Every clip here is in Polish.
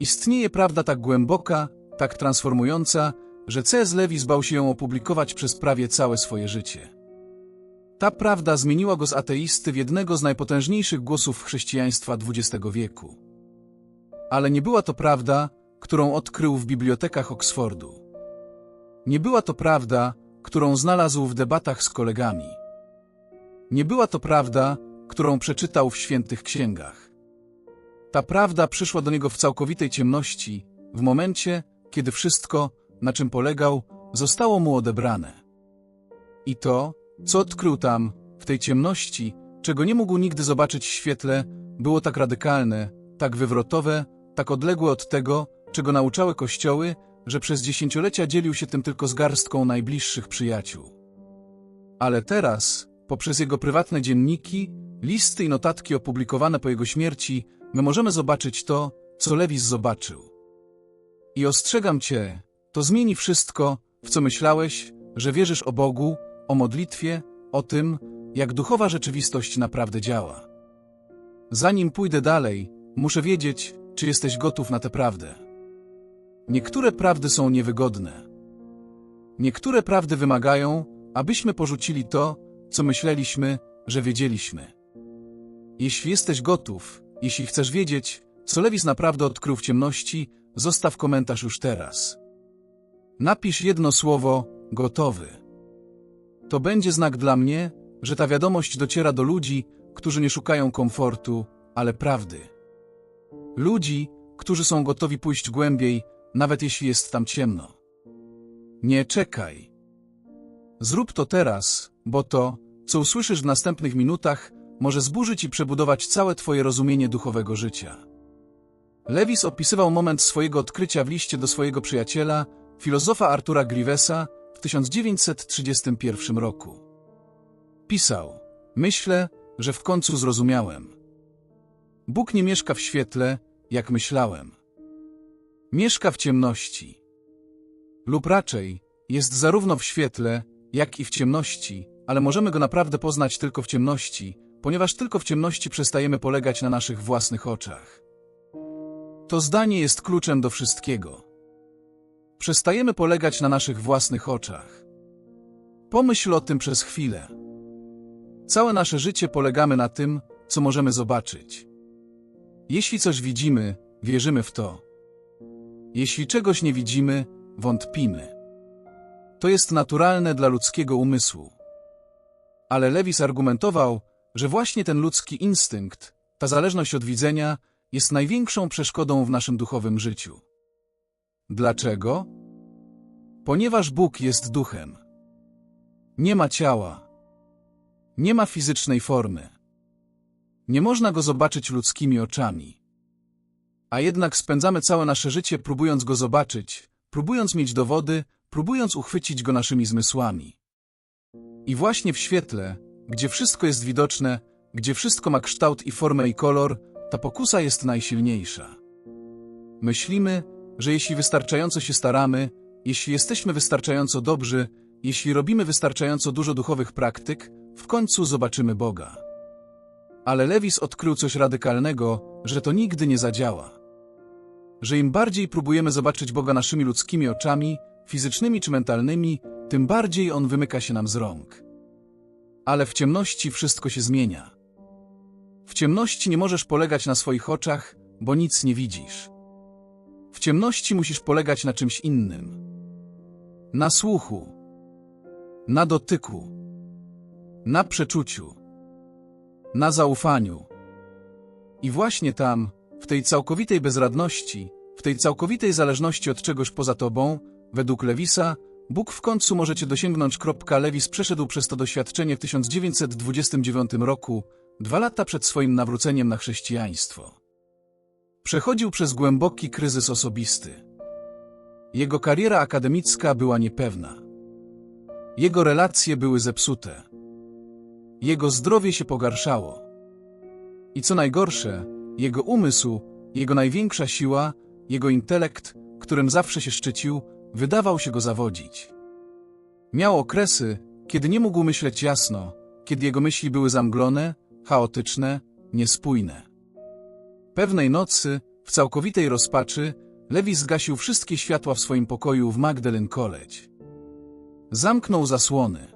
Istnieje prawda tak głęboka, tak transformująca, że C.S. Lewis bał się ją opublikować przez prawie całe swoje życie. Ta prawda zmieniła go z ateisty w jednego z najpotężniejszych głosów chrześcijaństwa XX wieku. Ale nie była to prawda, którą odkrył w bibliotekach Oksfordu. Nie była to prawda, którą znalazł w debatach z kolegami. Nie była to prawda, którą przeczytał w świętych księgach. Ta prawda przyszła do niego w całkowitej ciemności, w momencie, kiedy wszystko, na czym polegał, zostało mu odebrane. I to, co odkrył tam, w tej ciemności, czego nie mógł nigdy zobaczyć w świetle, było tak radykalne, tak wywrotowe, tak odległe od tego, czego nauczały kościoły, że przez dziesięciolecia dzielił się tym tylko z garstką najbliższych przyjaciół. Ale teraz, poprzez jego prywatne dzienniki, listy i notatki opublikowane po jego śmierci, my możemy zobaczyć to, co Lewis zobaczył. I ostrzegam cię, to zmieni wszystko, w co myślałeś, że wierzysz o Bogu, o modlitwie, o tym, jak duchowa rzeczywistość naprawdę działa. Zanim pójdę dalej, muszę wiedzieć, czy jesteś gotów na tę prawdę. Niektóre prawdy są niewygodne. Niektóre prawdy wymagają, abyśmy porzucili to, co myśleliśmy, że wiedzieliśmy. Jeśli jesteś gotów, jeśli chcesz wiedzieć, co Lewis naprawdę odkrył w ciemności, zostaw komentarz już teraz. Napisz jedno słowo, gotowy. To będzie znak dla mnie, że ta wiadomość dociera do ludzi, którzy nie szukają komfortu, ale prawdy. Ludzi, którzy są gotowi pójść głębiej, nawet jeśli jest tam ciemno. Nie czekaj. Zrób to teraz, bo to, co usłyszysz w następnych minutach, może zburzyć i przebudować całe Twoje rozumienie duchowego życia. Lewis opisywał moment swojego odkrycia w liście do swojego przyjaciela, filozofa Artura Grivesa, w 1931 roku. Pisał: Myślę, że w końcu zrozumiałem. Bóg nie mieszka w świetle, jak myślałem. Mieszka w ciemności. Lub raczej, jest zarówno w świetle, jak i w ciemności, ale możemy go naprawdę poznać tylko w ciemności, ponieważ tylko w ciemności przestajemy polegać na naszych własnych oczach. To zdanie jest kluczem do wszystkiego. Przestajemy polegać na naszych własnych oczach. Pomyśl o tym przez chwilę. Całe nasze życie polegamy na tym, co możemy zobaczyć. Jeśli coś widzimy, wierzymy w to. Jeśli czegoś nie widzimy, wątpimy. To jest naturalne dla ludzkiego umysłu. Ale Lewis argumentował, że właśnie ten ludzki instynkt, ta zależność od widzenia, jest największą przeszkodą w naszym duchowym życiu. Dlaczego? Ponieważ Bóg jest duchem. Nie ma ciała. Nie ma fizycznej formy. Nie można go zobaczyć ludzkimi oczami. A jednak spędzamy całe nasze życie próbując go zobaczyć, próbując mieć dowody, próbując uchwycić go naszymi zmysłami. I właśnie w świetle, gdzie wszystko jest widoczne, gdzie wszystko ma kształt i formę i kolor, ta pokusa jest najsilniejsza. Myślimy, że jeśli wystarczająco się staramy, jeśli jesteśmy wystarczająco dobrzy, jeśli robimy wystarczająco dużo duchowych praktyk, w końcu zobaczymy Boga. Ale Lewis odkrył coś radykalnego, że to nigdy nie zadziała. Że im bardziej próbujemy zobaczyć Boga naszymi ludzkimi oczami, fizycznymi czy mentalnymi, tym bardziej On wymyka się nam z rąk. Ale w ciemności wszystko się zmienia. W ciemności nie możesz polegać na swoich oczach, bo nic nie widzisz. W ciemności musisz polegać na czymś innym. Na słuchu, na dotyku, na przeczuciu, na zaufaniu. I właśnie tam, w tej całkowitej bezradności, w tej całkowitej zależności od czegoś poza tobą, według Lewisa, Bóg w końcu możecie dosięgnąć. Lewis przeszedł przez to doświadczenie w 1929 roku, dwa lata przed swoim nawróceniem na chrześcijaństwo. Przechodził przez głęboki kryzys osobisty. Jego kariera akademicka była niepewna. Jego relacje były zepsute. Jego zdrowie się pogarszało. I co najgorsze, jego umysł, jego największa siła, jego intelekt, którym zawsze się szczycił, wydawał się go zawodzić. Miał okresy, kiedy nie mógł myśleć jasno, kiedy jego myśli były zamglone, chaotyczne, niespójne. Pewnej nocy, w całkowitej rozpaczy, Lewi zgasił wszystkie światła w swoim pokoju w Magdalen College. Zamknął zasłony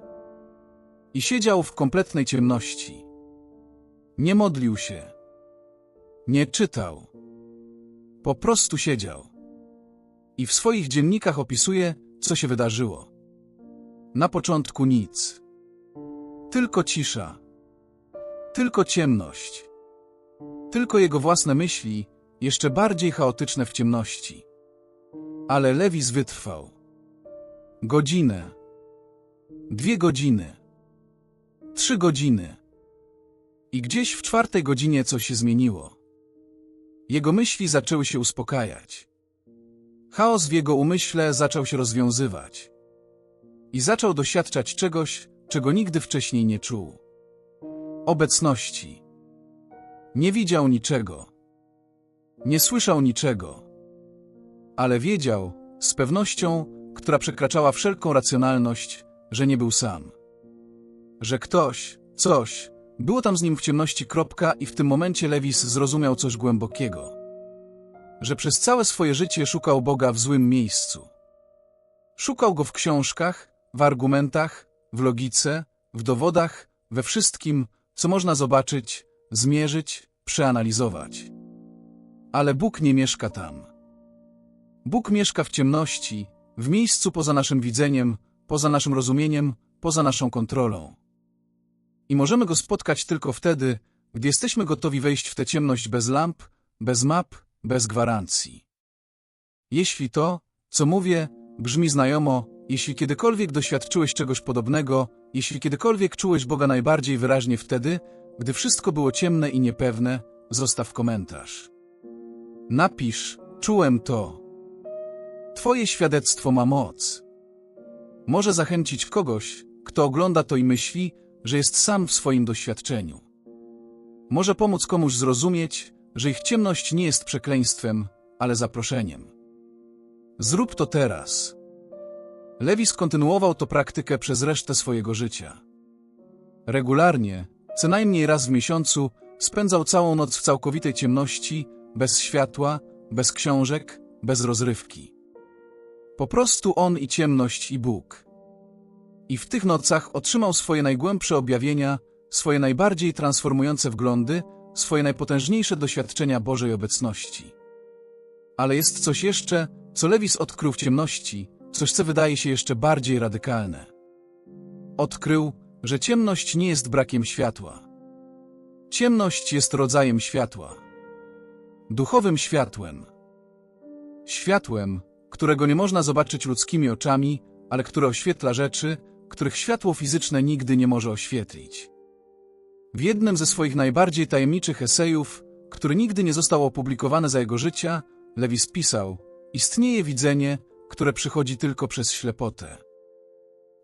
i siedział w kompletnej ciemności. Nie modlił się. Nie czytał. Po prostu siedział. I w swoich dziennikach opisuje, co się wydarzyło. Na początku nic. Tylko cisza. Tylko ciemność. Tylko jego własne myśli, jeszcze bardziej chaotyczne w ciemności. Ale Lewis wytrwał. Godzinę. Dwie godziny. Trzy godziny. I gdzieś w czwartej godzinie coś się zmieniło. Jego myśli zaczęły się uspokajać. Chaos w jego umyśle zaczął się rozwiązywać. I zaczął doświadczać czegoś, czego nigdy wcześniej nie czuł. Obecności. Nie widział niczego. Nie słyszał niczego. Ale wiedział, z pewnością, która przekraczała wszelką racjonalność, że nie był sam. Że ktoś, coś, było tam z nim w ciemności kropka i w tym momencie Lewis zrozumiał coś głębokiego. Że przez całe swoje życie szukał Boga w złym miejscu. Szukał Go w książkach, w argumentach, w logice, w dowodach, we wszystkim, co można zobaczyć, zmierzyć, przeanalizować. Ale Bóg nie mieszka tam. Bóg mieszka w ciemności, w miejscu poza naszym widzeniem, poza naszym rozumieniem, poza naszą kontrolą. I możemy Go spotkać tylko wtedy, gdy jesteśmy gotowi wejść w tę ciemność bez lamp, bez map, bez gwarancji. Jeśli to, co mówię, brzmi znajomo, jeśli kiedykolwiek doświadczyłeś czegoś podobnego, jeśli kiedykolwiek czułeś Boga najbardziej wyraźnie wtedy, gdy wszystko było ciemne i niepewne, zostaw komentarz. Napisz, czułem to. Twoje świadectwo ma moc. Może zachęcić kogoś, kto ogląda to i myśli, że jest sam w swoim doświadczeniu. Może pomóc komuś zrozumieć, że ich ciemność nie jest przekleństwem, ale zaproszeniem. Zrób to teraz. Lewis kontynuował to praktykę przez resztę swojego życia. Regularnie, co najmniej raz w miesiącu, spędzał całą noc w całkowitej ciemności, bez światła, bez książek, bez rozrywki. Po prostu on i ciemność i Bóg. I w tych nocach otrzymał swoje najgłębsze objawienia, swoje najbardziej transformujące wglądy, swoje najpotężniejsze doświadczenia Bożej obecności. Ale jest coś jeszcze, co Lewis odkrył w ciemności, coś co wydaje się jeszcze bardziej radykalne. Odkrył, że ciemność nie jest brakiem światła. Ciemność jest rodzajem światła. Duchowym światłem. Światłem, którego nie można zobaczyć ludzkimi oczami, ale które oświetla rzeczy, których światło fizyczne nigdy nie może oświetlić. W jednym ze swoich najbardziej tajemniczych esejów, który nigdy nie został opublikowany za jego życia, Lewis pisał: Istnieje widzenie, które przychodzi tylko przez ślepotę.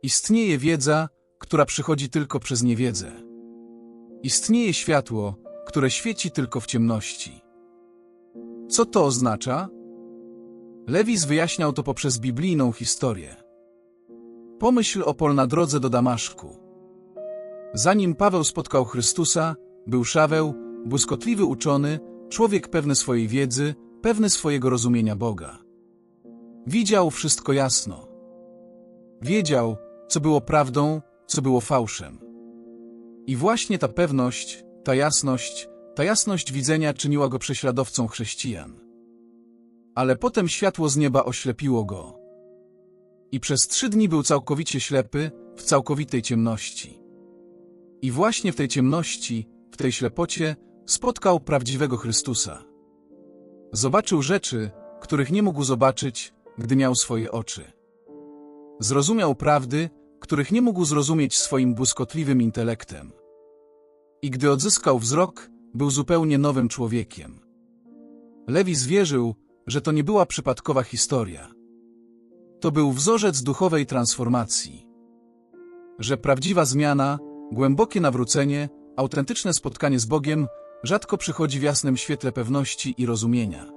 Istnieje wiedza, która przychodzi tylko przez niewiedzę. Istnieje światło, które świeci tylko w ciemności. Co to oznacza? Lewis wyjaśniał to poprzez biblijną historię. Pomyśl o Pol na drodze do Damaszku. Zanim Paweł spotkał Chrystusa, był Szaweł, błyskotliwy uczony, człowiek pewny swojej wiedzy, pewny swojego rozumienia Boga. Widział wszystko jasno. Wiedział, co było prawdą, co było fałszem. I właśnie ta pewność, ta jasność, ta jasność widzenia czyniła go prześladowcą chrześcijan. Ale potem światło z nieba oślepiło go. I przez trzy dni był całkowicie ślepy, w całkowitej ciemności. I właśnie w tej ciemności, w tej ślepocie, spotkał prawdziwego Chrystusa. Zobaczył rzeczy, których nie mógł zobaczyć, gdy miał swoje oczy. Zrozumiał prawdy, których nie mógł zrozumieć swoim błyskotliwym intelektem. I gdy odzyskał wzrok, był zupełnie nowym człowiekiem. Lewis wierzył, że to nie była przypadkowa historia. To był wzorzec duchowej transformacji. Że prawdziwa zmiana, głębokie nawrócenie, autentyczne spotkanie z Bogiem rzadko przychodzi w jasnym świetle pewności i rozumienia.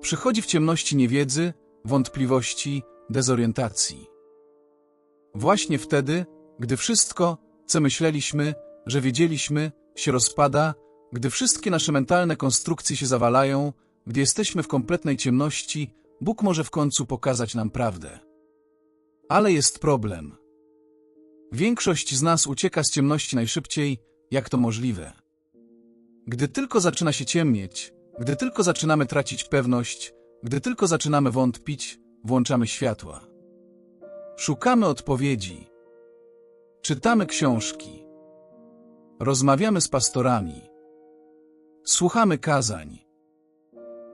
Przychodzi w ciemności niewiedzy, wątpliwości, dezorientacji. Właśnie wtedy, gdy wszystko, co myśleliśmy, że wiedzieliśmy, się rozpada, Gdy wszystkie nasze mentalne konstrukcje się zawalają, gdy jesteśmy w kompletnej ciemności, Bóg może w końcu pokazać nam prawdę. Ale jest problem. Większość z nas ucieka z ciemności najszybciej, jak to możliwe. Gdy tylko zaczyna się ciemnieć, gdy tylko zaczynamy tracić pewność, gdy tylko zaczynamy wątpić, włączamy światła. Szukamy odpowiedzi. Czytamy książki. Rozmawiamy z pastorami. Słuchamy kazań.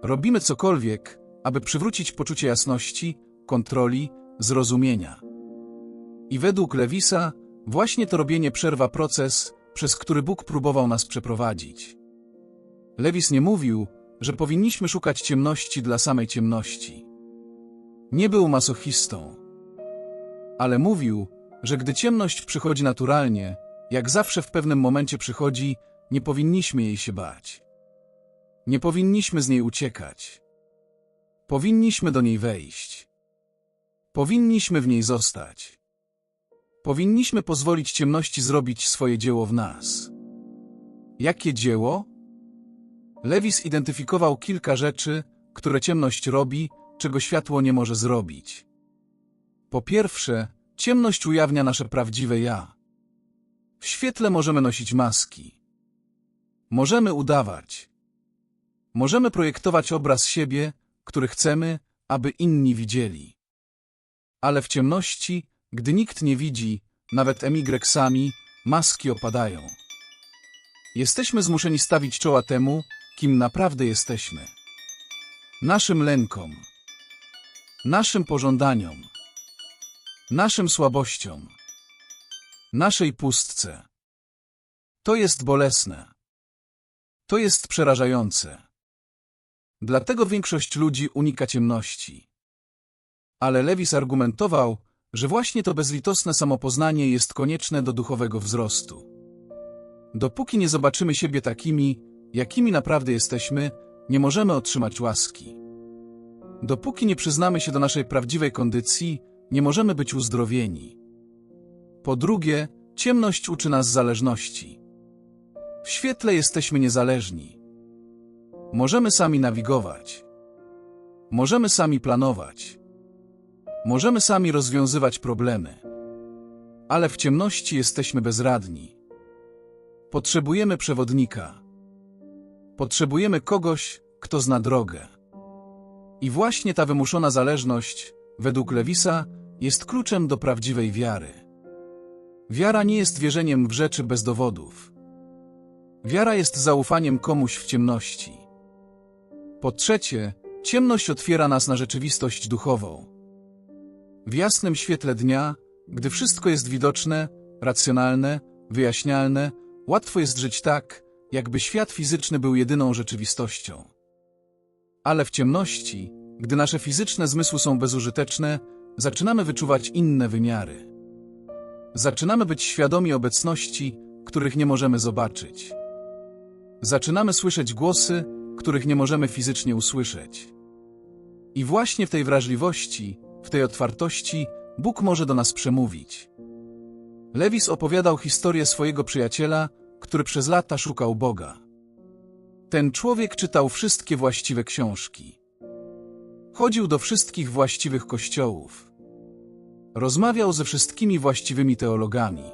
Robimy cokolwiek, aby przywrócić poczucie jasności, kontroli, zrozumienia. I według Lewisa, właśnie to robienie przerwa proces, przez który Bóg próbował nas przeprowadzić. Lewis nie mówił, że powinniśmy szukać ciemności dla samej ciemności. Nie był masochistą. Ale mówił, że gdy ciemność przychodzi naturalnie, jak zawsze w pewnym momencie przychodzi, nie powinniśmy jej się bać. Nie powinniśmy z niej uciekać. Powinniśmy do niej wejść. Powinniśmy w niej zostać. Powinniśmy pozwolić ciemności zrobić swoje dzieło w nas. Jakie dzieło? Lewis identyfikował kilka rzeczy, które ciemność robi, czego światło nie może zrobić. Po pierwsze, ciemność ujawnia nasze prawdziwe ja. W świetle możemy nosić maski. Możemy udawać. Możemy projektować obraz siebie, który chcemy, aby inni widzieli. Ale w ciemności, gdy nikt nie widzi, nawet emigreksami, maski opadają. Jesteśmy zmuszeni stawić czoła temu, kim naprawdę jesteśmy. Naszym lękom, naszym pożądaniom, naszym słabościom, naszej pustce. To jest bolesne. To jest przerażające. Dlatego większość ludzi unika ciemności. Ale Lewis argumentował, że właśnie to bezlitosne samopoznanie jest konieczne do duchowego wzrostu. Dopóki nie zobaczymy siebie takimi, jakimi naprawdę jesteśmy, nie możemy otrzymać łaski. Dopóki nie przyznamy się do naszej prawdziwej kondycji, nie możemy być uzdrowieni. Po drugie, ciemność uczy nas zależności. W świetle jesteśmy niezależni. Możemy sami nawigować. Możemy sami planować. Możemy sami rozwiązywać problemy. Ale w ciemności jesteśmy bezradni. Potrzebujemy przewodnika. Potrzebujemy kogoś, kto zna drogę. I właśnie ta wymuszona zależność, według Lewisa, jest kluczem do prawdziwej wiary. Wiara nie jest wierzeniem w rzeczy bez dowodów. Wiara jest zaufaniem komuś w ciemności. Po trzecie, ciemność otwiera nas na rzeczywistość duchową. W jasnym świetle dnia, gdy wszystko jest widoczne, racjonalne, wyjaśnialne, łatwo jest żyć tak, jakby świat fizyczny był jedyną rzeczywistością. Ale w ciemności, gdy nasze fizyczne zmysły są bezużyteczne, zaczynamy wyczuwać inne wymiary. Zaczynamy być świadomi obecności, których nie możemy zobaczyć. Zaczynamy słyszeć głosy, których nie możemy fizycznie usłyszeć. I właśnie w tej wrażliwości, w tej otwartości, Bóg może do nas przemówić. Lewis opowiadał historię swojego przyjaciela, który przez lata szukał Boga. Ten człowiek czytał wszystkie właściwe książki. Chodził do wszystkich właściwych kościołów. Rozmawiał ze wszystkimi właściwymi teologami.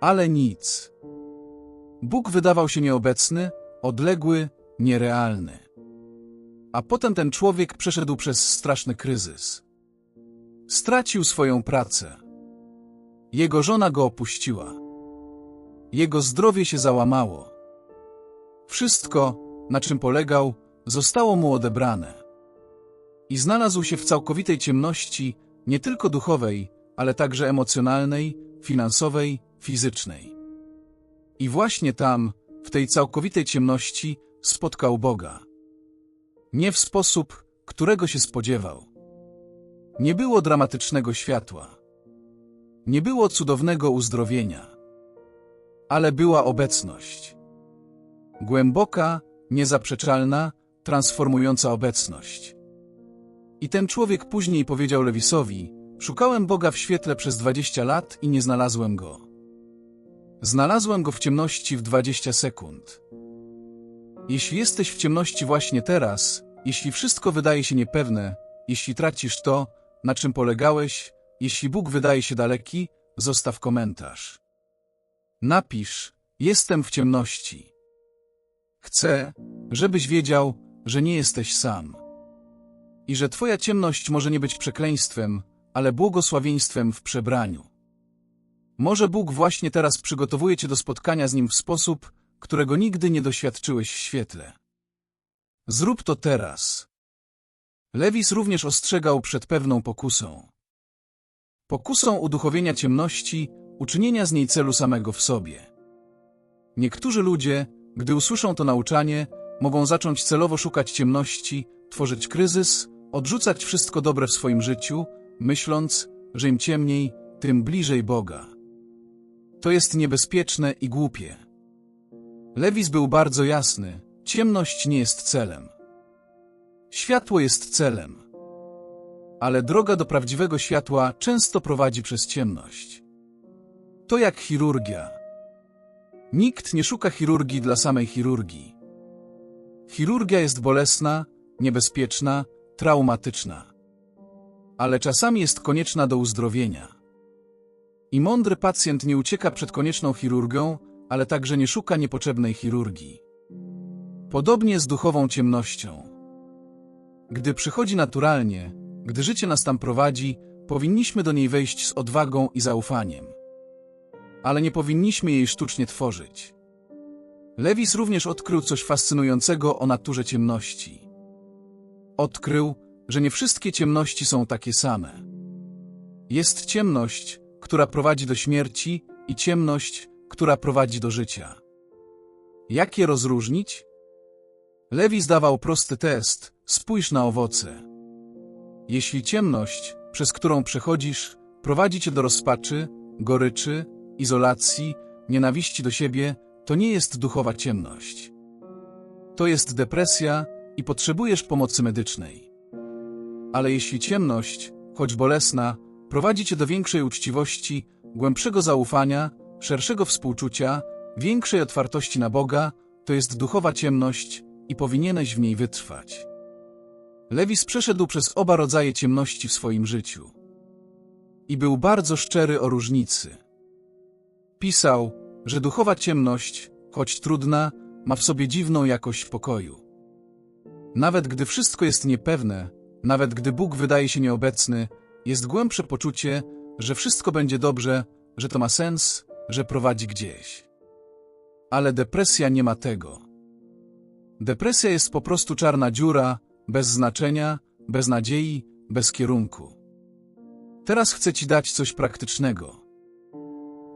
Ale nic. Bóg wydawał się nieobecny, odległy, nierealny. A potem ten człowiek przeszedł przez straszny kryzys. Stracił swoją pracę. Jego żona go opuściła. Jego zdrowie się załamało. Wszystko, na czym polegał, zostało mu odebrane. I znalazł się w całkowitej ciemności, nie tylko duchowej, ale także emocjonalnej, finansowej, fizycznej. I właśnie tam, w tej całkowitej ciemności, spotkał Boga. Nie w sposób, którego się spodziewał. Nie było dramatycznego światła. Nie było cudownego uzdrowienia ale była obecność. Głęboka, niezaprzeczalna, transformująca obecność. I ten człowiek później powiedział Lewisowi, szukałem Boga w świetle przez dwadzieścia lat i nie znalazłem go. Znalazłem go w ciemności w 20 sekund. Jeśli jesteś w ciemności właśnie teraz, jeśli wszystko wydaje się niepewne, jeśli tracisz to, na czym polegałeś, jeśli Bóg wydaje się daleki, zostaw komentarz. Napisz, jestem w ciemności. Chcę, żebyś wiedział, że nie jesteś sam. I że twoja ciemność może nie być przekleństwem, ale błogosławieństwem w przebraniu. Może Bóg właśnie teraz przygotowuje cię do spotkania z Nim w sposób, którego nigdy nie doświadczyłeś w świetle. Zrób to teraz. Lewis również ostrzegał przed pewną pokusą. Pokusą uduchowienia ciemności, uczynienia z niej celu samego w sobie. Niektórzy ludzie, gdy usłyszą to nauczanie, mogą zacząć celowo szukać ciemności, tworzyć kryzys, odrzucać wszystko dobre w swoim życiu, myśląc, że im ciemniej, tym bliżej Boga. To jest niebezpieczne i głupie. Lewis był bardzo jasny, ciemność nie jest celem. Światło jest celem. Ale droga do prawdziwego światła często prowadzi przez ciemność. To jak chirurgia. Nikt nie szuka chirurgii dla samej chirurgii. Chirurgia jest bolesna, niebezpieczna, traumatyczna. Ale czasami jest konieczna do uzdrowienia. I mądry pacjent nie ucieka przed konieczną chirurgią, ale także nie szuka niepotrzebnej chirurgii. Podobnie z duchową ciemnością. Gdy przychodzi naturalnie, gdy życie nas tam prowadzi, powinniśmy do niej wejść z odwagą i zaufaniem. Ale nie powinniśmy jej sztucznie tworzyć. Lewis również odkrył coś fascynującego o naturze ciemności. Odkrył, że nie wszystkie ciemności są takie same. Jest ciemność, która prowadzi do śmierci i ciemność, która prowadzi do życia. Jak je rozróżnić? Lewi zdawał prosty test, spójrz na owoce. Jeśli ciemność, przez którą przechodzisz, prowadzi cię do rozpaczy, goryczy, izolacji, nienawiści do siebie, to nie jest duchowa ciemność. To jest depresja i potrzebujesz pomocy medycznej. Ale jeśli ciemność, choć bolesna, prowadzi cię do większej uczciwości, głębszego zaufania, szerszego współczucia, większej otwartości na Boga, to jest duchowa ciemność i powinieneś w niej wytrwać. Lewis przeszedł przez oba rodzaje ciemności w swoim życiu. I był bardzo szczery o różnicy. Pisał, że duchowa ciemność, choć trudna, ma w sobie dziwną jakość pokoju. Nawet gdy wszystko jest niepewne, nawet gdy Bóg wydaje się nieobecny, jest głębsze poczucie, że wszystko będzie dobrze, że to ma sens, że prowadzi gdzieś. Ale depresja nie ma tego. Depresja jest po prostu czarna dziura, bez znaczenia, bez nadziei, bez kierunku. Teraz chcę Ci dać coś praktycznego.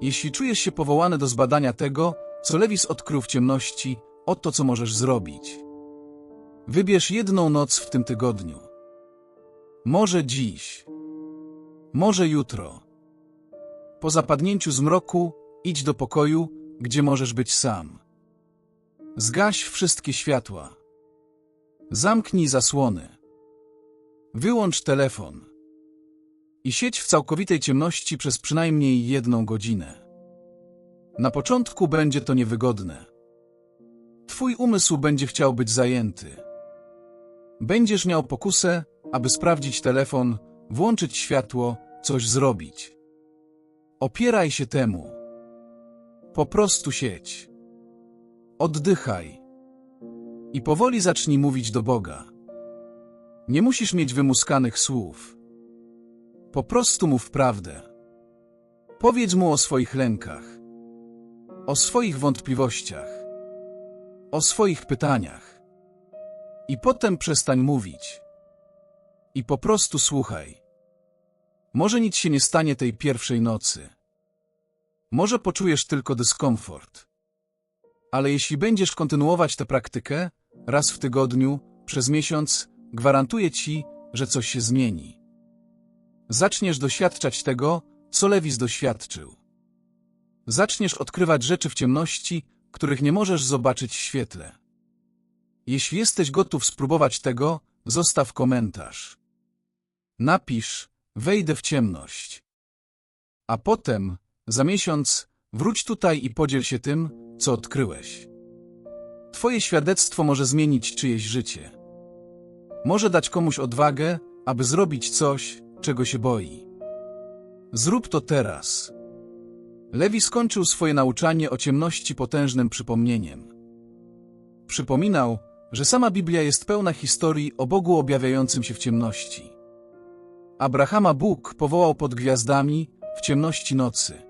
Jeśli czujesz się powołany do zbadania tego, co Lewis odkrył w ciemności, oto co możesz zrobić. Wybierz jedną noc w tym tygodniu. Może dziś. Może jutro. Po zapadnięciu zmroku idź do pokoju, gdzie możesz być sam. Zgaś wszystkie światła. Zamknij zasłony. Wyłącz telefon. I siedź w całkowitej ciemności przez przynajmniej jedną godzinę. Na początku będzie to niewygodne. Twój umysł będzie chciał być zajęty. Będziesz miał pokusę, aby sprawdzić telefon, włączyć światło, coś zrobić. Opieraj się temu. Po prostu siedź. Oddychaj. I powoli zacznij mówić do Boga. Nie musisz mieć wymuskanych słów. Po prostu mów prawdę. Powiedz mu o swoich lękach, o swoich wątpliwościach, o swoich pytaniach. I potem przestań mówić. I po prostu słuchaj. Może nic się nie stanie tej pierwszej nocy. Może poczujesz tylko dyskomfort. Ale jeśli będziesz kontynuować tę praktykę, raz w tygodniu, przez miesiąc, gwarantuję ci, że coś się zmieni. Zaczniesz doświadczać tego, co Lewis doświadczył. Zaczniesz odkrywać rzeczy w ciemności, których nie możesz zobaczyć w świetle. Jeśli jesteś gotów spróbować tego, zostaw komentarz. Napisz, wejdę w ciemność. A potem, za miesiąc, Wróć tutaj i podziel się tym, co odkryłeś. Twoje świadectwo może zmienić czyjeś życie. Może dać komuś odwagę, aby zrobić coś, czego się boi. Zrób to teraz. Lewi skończył swoje nauczanie o ciemności potężnym przypomnieniem. Przypominał, że sama Biblia jest pełna historii o Bogu objawiającym się w ciemności. Abrahama Bóg powołał pod gwiazdami w ciemności nocy.